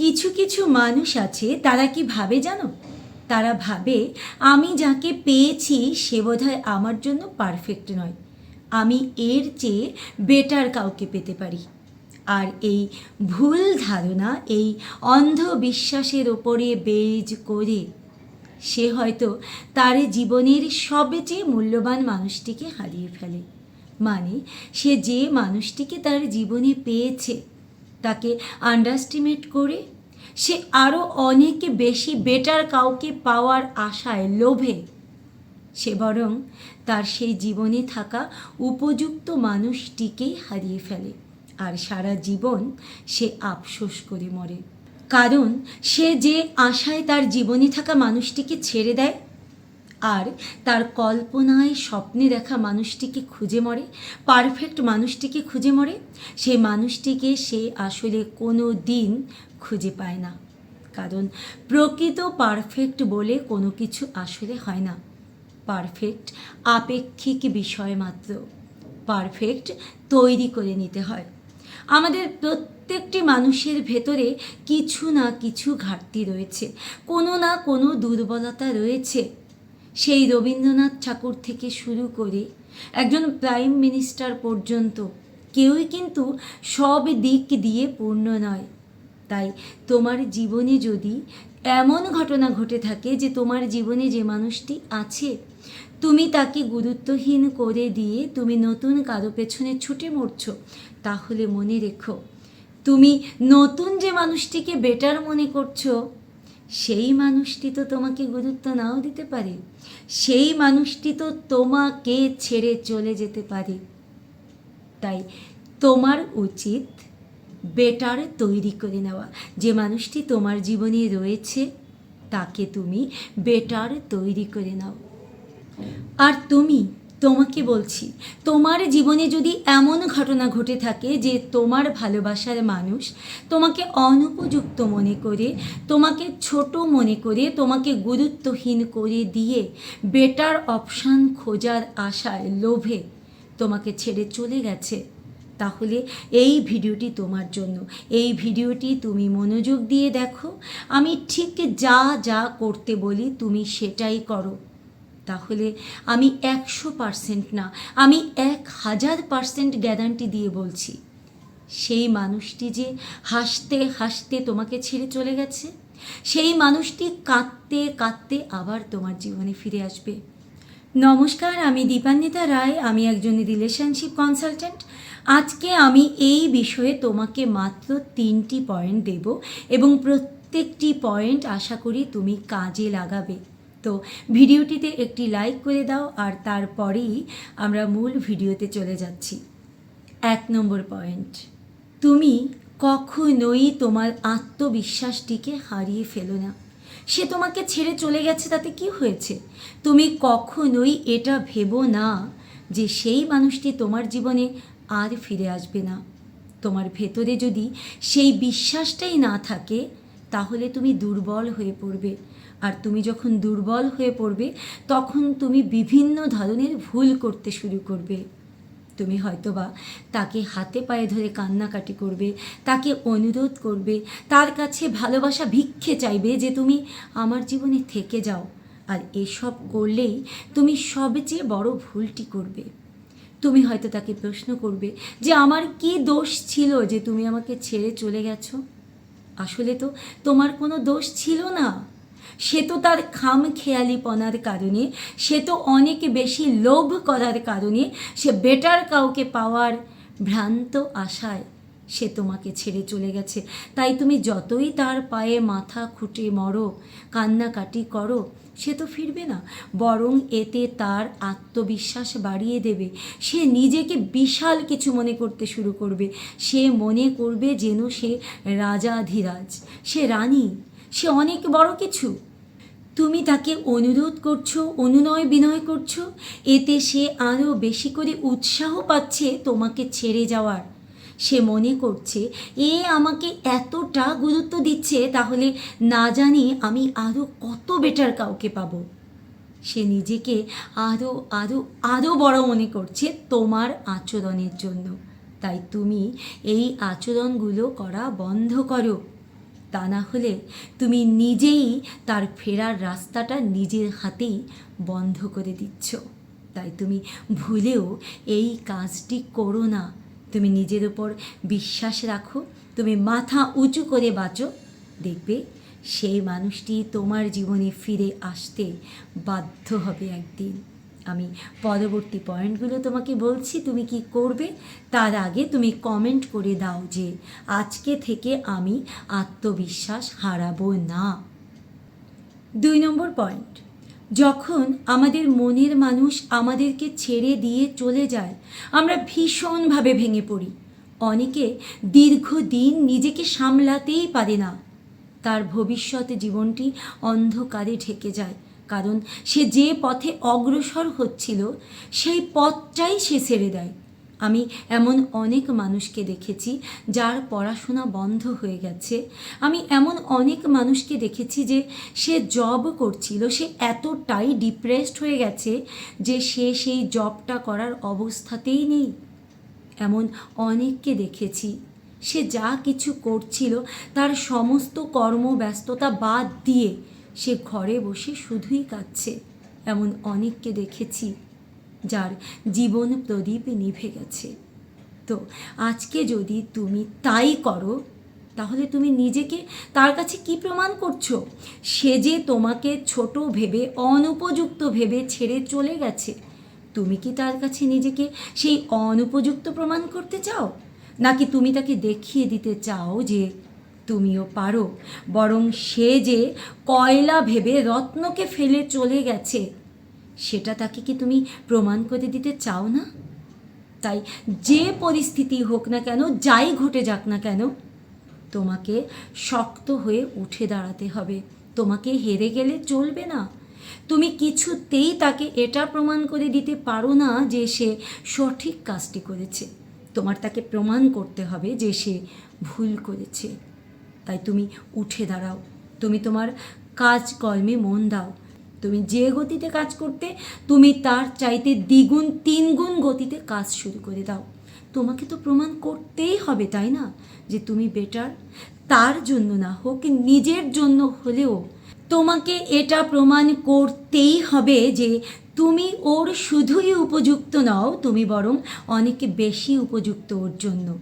কিছু কিছু মানুষ আছে, তারা কি ভাবে জানো? তারা ভাবে, আমি যাকে পেয়েছি সে বোধহয় আমার জন্য পারফেক্ট নয়। আমি এর চেয়ে বেটার কাউকে পেতে পারি। আর এই ভুল ধারণা, এই অন্ধবিশ্বাসের ওপরে বেজ করে, সে হয়তো তার জীবনের সবচেয়ে মূল্যবান মানুষটিকে হারিয়ে ফেলে। মানে সে যে মানুষটিকে তার জীবনে পেয়েছে তাকে আন্ডারস্টিমেট করে, সে আরও অনেক বেশি বেটার কাউকে পাওয়ার আশায় লোভে। সে বরং তার সেই জীবনে থাকা উপযুক্ত মানুষটিকেই হারিয়ে ফেলে আর সারা জীবন সে আফসোস করে মরে। কারণ সে যে আশায় তার জীবনে থাকা মানুষটিকে ছেড়ে দেয় আর তার কল্পনায় স্বপ্নে দেখা মানুষটিকে খুঁজে মরে পারফেক্ট মানুষটিকে খুঁজে মরে, সেই মানুষটিকে সে আসলে কোনো দিন খুঁজে পায় না। কারণ প্রকৃত পারফেক্ট বলে কোনো কিছু আসলে হয় না। পারফেক্ট আপেক্ষিক বিষয় মাত্র। পারফেক্ট তৈরি করে নিতে হয়। আমাদের প্রত্যেকটি মানুষের ভেতরে কিছু না কিছু ঘাটতি রয়েছে। কোনো না কোনো দুর্বলতা রয়েছে। সেই রবীন্দ্রনাথ ঠাকুর থেকে শুরু করে একজন প্রাইম মিনিস্টার পর্যন্ত কেউই কিন্তু সব দিক দিয়ে পূর্ণ নয়। তাই তোমার জীবনে যদি এমন ঘটনা ঘটে থাকে যে তোমার জীবনে যে মানুষটি আছে, তুমি তাকে গুরুত্বহীন করে দিয়ে তুমি নতুন কারও পেছনে ছুটে মরছ, তাহলে মনে রেখো, তুমি নতুন যে মানুষটিকে বেটার মনে করছ সেই মানুষটি তো তোমাকে গুরুত্ব নাও দিতে পারে। সেই মানুষটি তো তোমাকে ছেড়ে চলে যেতে পারে। তাই তোমার উচিত বেটার তৈরি করে নেওয়া। যে মানুষটি তোমার জীবনে রয়েছে, তাকে তুমি বেটার তৈরি করে নাও। আর তুমি তোমাকে বলছি, তোমার জীবনে যদি এমন ঘটনা ঘটে থাকে যে তোমার ভালোবাসার মানুষ তোমাকে অনুপযুক্ত মনে করে, তোমাকে ছোট মনে করে, তোমাকে গুরুত্বহীন করে দিয়ে বেটার অপশান খোঁজার আশায়, লোভে তোমাকে ছেড়ে চলে গেছে, তাহলে এই ভিডিওটি তোমার জন্য। এই ভিডিওটি তুমি মনোযোগ দিয়ে দেখো, আমি ঠিক যা যা করতে বলি তুমি সেটাই করো। তাহলে আমি একশো পারসেন্ট না, আমি এক হাজার পারসেন্ট গ্যারান্টি দিয়ে বলছি। সেই মানুষটি যে হাসতে হাসতে তোমাকে ছেড়ে চলে গেছে, সেই মানুষটি কাঁদতে কাঁদতে আবার তোমার জীবনে ফিরে আসবে। নমস্কার, আমি দীপান্বিতা রায়, আমি একজন রিলেশনশিপ কনসালট্যান্ট আজকে আমি এই বিষয়ে তোমাকে মাত্র তিনটি পয়েন্ট দেব এবং প্রত্যেকটি পয়েন্ট আশা করি তুমি কাজে লাগাবে। তো ভিডিওটিতে একটি লাইক করে দাও আর তারপরেই আমরা মূল ভিডিওতে চলে যাচ্ছি। এক নম্বর পয়েন্ট, তুমি কখনোই তোমার আত্মবিশ্বাসটিকে হারিয়ে ফেলো না। সে তোমাকে ছেড়ে চলে গেছে, তাতে কি হয়েছে? তুমি কখনোই এটা ভেবো না যে সেই মানুষটি তোমার জীবনে আর ফিরে আসবে না। তোমার ভেতরে যদি সেই বিশ্বাসটাই না থাকে তাহলে তুমি দুর্বল হয়ে পড়বে। আর তুমি যখন দুর্বল হয়ে পড়বে, তখন তুমি বিভিন্ন ধরনের ভুল করতে শুরু করবে। তুমি হয়তোবা তাকে হাতে পায়ে ধরে কান্নাকাটি করবে, তাকে অনুরোধ করবে, তার কাছে ভালোবাসা ভিক্ষে চাইবে যে তুমি আমার জীবনে থেকে যাও, আর এসব করলেই তুমি সবচেয়ে বড় ভুলটি করবে। তুমি হয়তো তাকে প্রশ্ন করবে যে, আমার কি দোষ ছিল যে তুমি আমাকে ছেড়ে চলে গেছো? আসলে তো তোমার কোনো দোষ ছিল না। সে তো তার খাম খেয়ালিপনার কারণে, সে তো অনেক বেশি লোভ করার কারণে, সে বেটার কাউকে পাওয়ার ভ্রান্ত আশায় সে তোমাকে ছেড়ে চলে গেছে। তাই তুমি যতই তার পায়ে মাথা খুঁটে মরো, কান্নাকাটি করো, সে তো ফিরবে না। বরং এতে তার আত্মবিশ্বাস বাড়িয়ে দেবে। সে নিজেকে বিশাল কিছু মনে করতে শুরু করবে। সে মনে করবে যেন সে রাজাধিরাজ। সে রানী। সে অনেক বড় কিছু। তুমি তাকে অনুরোধ করছ, অনুনয় বিনয় করছ। এতে সে আরও বেশি করে উৎসাহ পাচ্ছে তোমাকে ছেড়ে যাওয়ার। সে মনে করছে, এ আমাকে এতটা গুরুত্ব দিচ্ছে, তাহলে না জানি আমি আরও কত বেটার কাউকে পাবো? সে নিজেকে আরও আরও আরও বড় মনে করছে তোমার আচরণের জন্য। তাই তুমি এই আচরণগুলো করা বন্ধ করো। তা না হলে তুমি নিজেই তার ফেরার রাস্তাটা নিজের হাতেই বন্ধ করে দিচ্ছ। তাই তুমি ভুলেও এই কাজটি করো না। তুমি নিজের ওপর বিশ্বাস রাখো, তুমি মাথা উঁচু করে বাঁচো। দেখবে সেই মানুষটি তোমার জীবনে ফিরে আসতে বাধ্য হবে একদিন। আমি পরবর্তী পয়েন্টগুলো তোমাকে বলছি, তুমি কি করবে? তার আগে তুমি কমেন্ট করে দাও যে আজকে থেকে আমি আত্মবিশ্বাস হারাবো না। দুই নম্বর পয়েন্ট। যখন আমাদের মনের মানুষ আমাদেরকে ছেড়ে দিয়ে চলে যায়, আমরা ভীষণভাবে ভেঙে পড়ি। অনেকে দীর্ঘদিন নিজেকে সামলাতেই পারে না। তার ভবিষ্যতে জীবনটি অন্ধকারে ঢেকে যায়, কারণ সে যে পথে অগ্রসর হচ্ছিল, সেই পথটাই সে ছেড়ে দেয়। আমি এমন অনেক মানুষকে দেখেছি যার পড়াশোনা বন্ধ হয়ে গেছে। আমি এমন অনেক মানুষকে দেখেছি যে সে জব করছিল, সে এতটাই ডিপ্রেসড হয়ে গেছে যে সে সেই জবটা করার অবস্থাতেই নেই। এমন অনেককে দেখেছি। সে যা কিছু করছিল, তার সমস্ত কর্মব্যস্ততা বাদ দিয়ে সে ঘরে বসে শুধুই কাঁদছে। এমন অনেককে দেখেছি। যার জীবন প্রদীপ নিভে গেছে। তো আজকে যদি তুমি তাই করো, তাহলে তুমি নিজেকে তার কাছে কি প্রমাণ করছ? সে যে তোমাকে ছোট ভেবে, অনুপযুক্ত ভেবে ছেড়ে চলে গেছে, তুমি কি তার কাছে নিজেকে সেই অনুপযুক্ত প্রমাণ করতে চাও? নাকি তুমি তাকে দেখিয়ে দিতে চাও যে তুমিও পারো, বরং সে যে কয়লা ভেবে রত্নকে ফেলে চলে গেছে সেটা তাকে কি তুমি প্রমাণ করে দিতে চাও না? তাই যে পরিস্থিতি হোক না কেন, যাই ঘটে যাক না কেন, তোমাকে শক্ত হয়ে উঠে দাঁড়াতে হবে। তোমাকে হেরে গেলে চলবে না। তুমি কিছুতেই তাকে এটা প্রমাণ করে দিতে পারো না যে সে সঠিক কাজটি করেছে। তোমার তাকে প্রমাণ করতে হবে যে সে ভুল করেছে। তাই তুমি উঠে দাঁড়াও। তুমি তোমার কাজকর্মে মন দাও। তুমি যে গতিতে কাজ করতে, তুমি তার চাইতে দ্বিগুণ, তিনগুণ গতিতে কাজ শুরু করে দাও। তোমাকে তো প্রমাণ করতেই হবে, তাই না? যে তুমি বেটার তার জন্য না হোক, নিজের জন্য হলেও তোমাকে এটা প্রমাণ করতেই হবে যে তুমি ওর শুধুই উপযুক্ত নও, তুমি বরং অনেক বেশি উপযুক্ত ওর জন্য।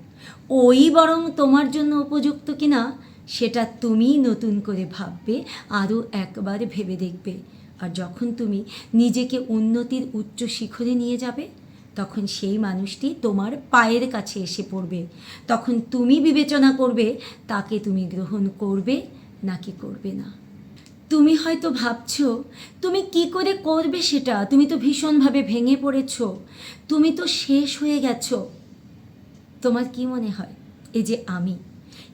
ওই বরং তোমার জন্য উপযুক্ত কিনা, সেটা তুমি নতুন করে ভাববে, আরও একবার ভেবে দেখবে। আর যখন তুমি নিজেকে উন্নতির উচ্চ শিখরে নিয়ে যাবে, তখন সেই মানুষটি তোমার পায়ের কাছে এসে পড়বে। তখন তুমি বিবেচনা করবে, তাকে তুমি গ্রহণ করবে নাকি করবে না। তুমি হয়তো ভাবছ, তুমি কি করে করবে সেটা? তুমি তো ভীষণভাবে ভেঙে পড়েছ। তুমি তো শেষ হয়ে গেছো। তোমার কি মনে হয়? এই যে আমি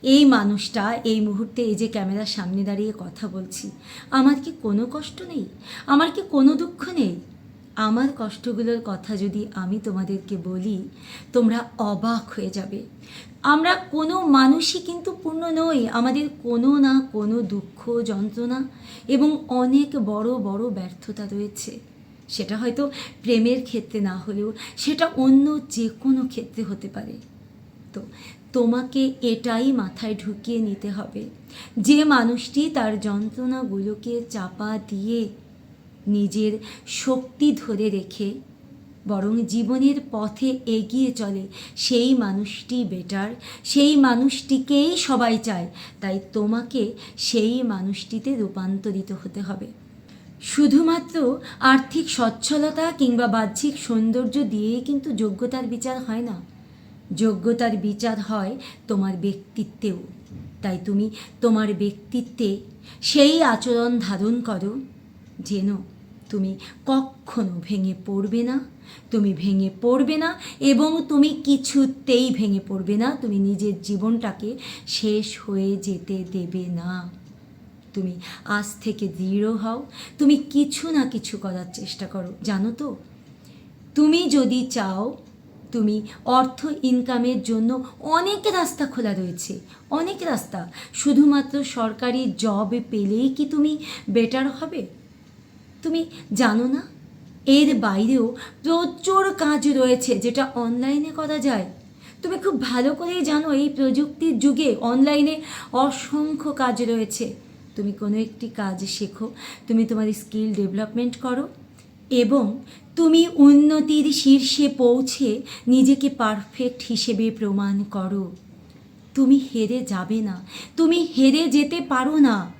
এই মানুষটা এই মুহূর্তে এই যে ক্যামেরার সামনে দাঁড়িয়ে কথা বলছি, আমার কি কোনো কষ্ট নেই? আমার কি কোনো দুঃখ নেই? আমার কষ্টগুলোর কথা যদি আমি তোমাদেরকে বলি, তোমরা অবাক হয়ে যাবে। আমরা কোনো মানুষই কিন্তু পূর্ণ নই, আমাদের কোনো না কোনো দুঃখ, যন্ত্রণা এবং অনেক বড় বড় ব্যর্থতা রয়েছে। সেটা হয়তো প্রেমের ক্ষেত্রে না হলেও, সেটা অন্য যে কোনো ক্ষেত্রে হতে পারে। তো তোমাকে এটাই মাথায় ঢুকিয়ে নিতে হবে। যে মানুষটি তার যন্ত্রণাগুলোকে চাপা দিয়ে নিজের শক্তি ধরে রেখে বরং জীবনের পথে এগিয়ে চলে, সেই মানুষটি বেটার সেই মানুষটিকেই সবাই চায়। তাই তোমাকে সেই মানুষটিতে রূপান্তরিত হতে হবে। শুধুমাত্র আর্থিক সচ্ছলতা কিংবা বাহ্যিক সৌন্দর্য দিয়েই কিন্তু যোগ্যতার বিচার হয় না। যোগ্যতার বিচার হয় তোমার ব্যক্তিত্বেও। তাই তুমি তোমার ব্যক্তিত্বে সেই আচরণ ধারণ করো। যেন তুমি কখনো ভেঙে পড়বে না, তুমি ভেঙে পড়বে না এবং তুমি কিছুতেই ভেঙে পড়বে না, তুমি নিজের জীবনটাকে শেষ হয়ে যেতে দেবে না। তুমি আজ থেকে দৃঢ় হও, তুমি কিছু না কিছু করার চেষ্টা করো, জানো তো? তুমি যদি চাও তুমি অর্থ ইনকামের জন্য অনেক রাস্তা খোলা রয়েছে। অনেক রাস্তা। শুধুমাত্র সরকারি জব পেলেই কি তুমি বেটার হবে? তুমি জানো না? এর বাইরেও প্রচুর কাজ রয়েছে যেটা অনলাইনে করা যায়। তুমি খুব ভালো করেই জানো এই প্রযুক্তির যুগে অনলাইনে অসংখ্য কাজ রয়েছে। তুমি কোনো একটি কাজ শেখো, তুমি তোমার স্কিল ডেভেলপমেন্ট করো। এবং তুমি উন্নতির শীর্ষে পৌঁছে নিজেকে পারফেক্ট হিসেবে প্রমাণ করো। তুমি হেরে যাবে না। তুমি হেরে যেতে পারো না।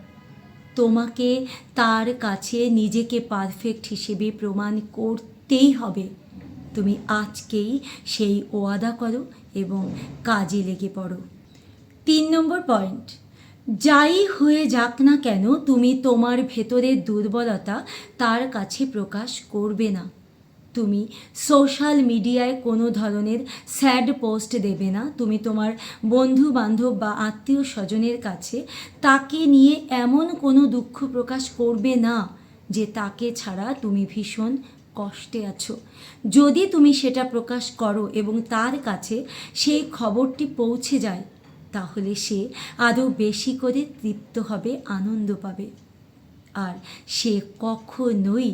তোমাকে তার কাছে নিজেকে পারফেক্ট হিসেবে প্রমাণ করতেই হবে। তুমি আজকেই সেই ওয়াদা করো এবং কাজে লেগে পড়ো। তিন নম্বর পয়েন্ট যাই হয়ে যাক না কেন, তুমি তোমার ভেতরের দুর্বলতা তার কাছে প্রকাশ করবে না। তুমি সোশ্যাল মিডিয়ায় কোনো ধরনের স্যাড পোস্ট দেবে না। তুমি তোমার বন্ধু বান্ধব বা আত্মীয় স্বজনের কাছে তাকে নিয়ে এমন কোনো দুঃখ প্রকাশ করবে না যে তাকে ছাড়া তুমি ভীষণ কষ্টে আছো। যদি তুমি সেটা প্রকাশ করো এবং তার কাছে সেই খবরটি পৌঁছে যায় তাহলে সে আরও বেশি করে তৃপ্ত হবে, আনন্দ পাবে। আর সে কখনোই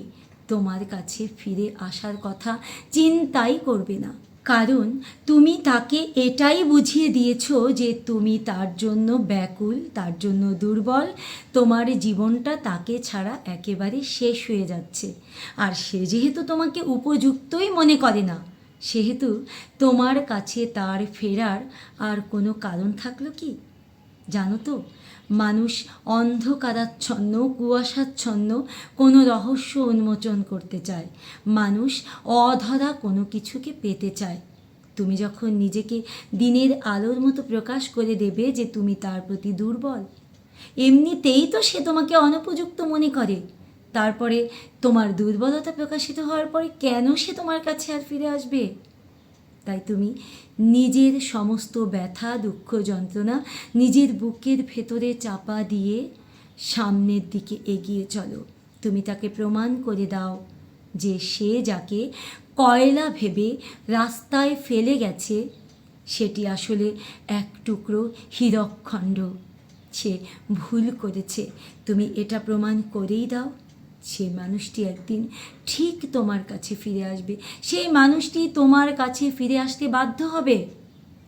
তোমার কাছে ফিরে আসার কথা চিন্তাই করবে না। কারণ তুমি তাকে এটাই বুঝিয়ে দিয়েছ যে তুমি তার জন্য ব্যাকুল, তার জন্য দুর্বল, তোমার জীবনটা তাকে ছাড়া একেবারে শেষ হয়ে যাচ্ছে। আর সে যেহেতু তোমাকে উপযুক্তই মনে করে না সেহেতু তোমার কাছে তার ফেরার আর কোনো কারণ থাকল কি? জানো তো, মানুষ অন্ধকারাচ্ছন্ন, কুয়াশাচ্ছন্ন কোনো রহস্য উন্মোচন করতে চায়। মানুষ অধরা কোনো কিছুকে পেতে চায়। তুমি যখন নিজেকে দিনের আলোর মতো প্রকাশ করে দেবে যে তুমি তার প্রতি দুর্বল, এমনিতেই তো সে তোমাকে অনুপযুক্ত মনে করে। তারপরে তোমার দুর্বলতা প্রকাশিত হওয়ার পরে কেন সে তোমার কাছে আর ফিরে আসবে? তাই তুমি নিজের সমস্ত ব্যথা, দুঃখ, যন্ত্রণা নিজের বুকের ভেতরে চাপা দিয়ে সামনের দিকে এগিয়ে চলো। তুমি তাকে প্রমাণ করে দাও যে সে যাকে কয়লা ভেবে রাস্তায় ফেলে গেছে, সেটি আসলে এক টুকরো হীরকখণ্ড। সে ভুল করেছে। তুমি এটা প্রমাণ করেই দাও। সে মানুষটি একদিন ঠিক তোমার কাছে ফিরে আসবে। সেই মানুষটি তোমার কাছে ফিরে আসতে বাধ্য হবে।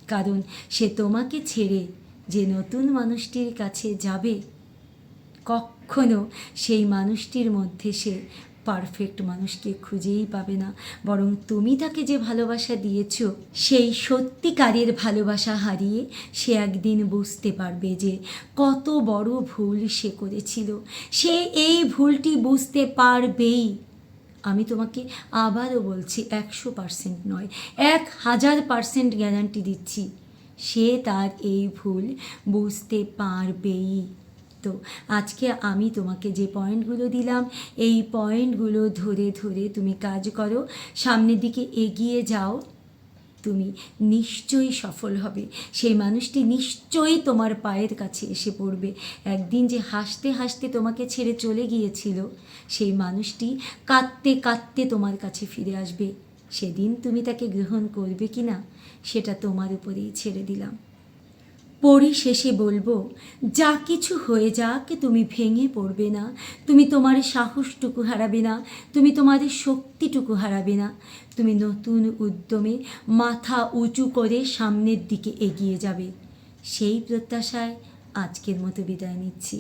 কারণ সে তোমাকে ছেড়ে যে নতুন মানুষটির কাছে যাবে, কখনো সেই মানুষটির মধ্যে সে পারফেক্ট মানুষকে খুঁজেই পাবে না। বরং তুমি তাকে যে ভালোবাসা দিয়েছ, সেই সত্যিকারের ভালোবাসা হারিয়ে সে একদিন বুঝতে পারবে যে কত বড় ভুল সে করেছিল। সে এই ভুলটি বুঝতে পারবেই। আমি তোমাকে আবারও বলছি, একশো পার্সেন্ট নয়, এক হাজার পার্সেন্ট গ্যারান্টি দিচ্ছি, সে তার এই ভুল বুঝতে পারবেই। তো আজকে আমি তোমাকে যে পয়েন্টগুলো দিলাম, এই পয়েন্টগুলো ধরে ধরে তুমি কাজ করো। সামনের দিকে এগিয়ে যাও। তুমি নিশ্চয়ই সফল হবে। সেই মানুষটি নিশ্চয়ই তোমার পায়ের কাছে এসে পড়বে। একদিন যে হাসতে হাসতে তোমাকে ছেড়ে চলে গিয়েছিল, সেই মানুষটি কাঁদতে কাঁদতে তোমার কাছে ফিরে আসবে। সেদিন তুমি তাকে গ্রহণ করবে কি না সেটা তোমার উপরেই ছেড়ে দিলাম। পরিশেষে বলব, যা কিছু হয়ে যাক তুমি ভেঙে পড়বে না। তুমি তোমার সাহসটুকু হারাবে না, তুমি তোমাদের শক্তিটুকু হারাবে না। তুমি নতুন উদ্যমে মাথা উঁচু করে সামনের দিকে এগিয়ে যাবে। সেই প্রত্যাশায় আজকের মতো বিদায় নিচ্ছি।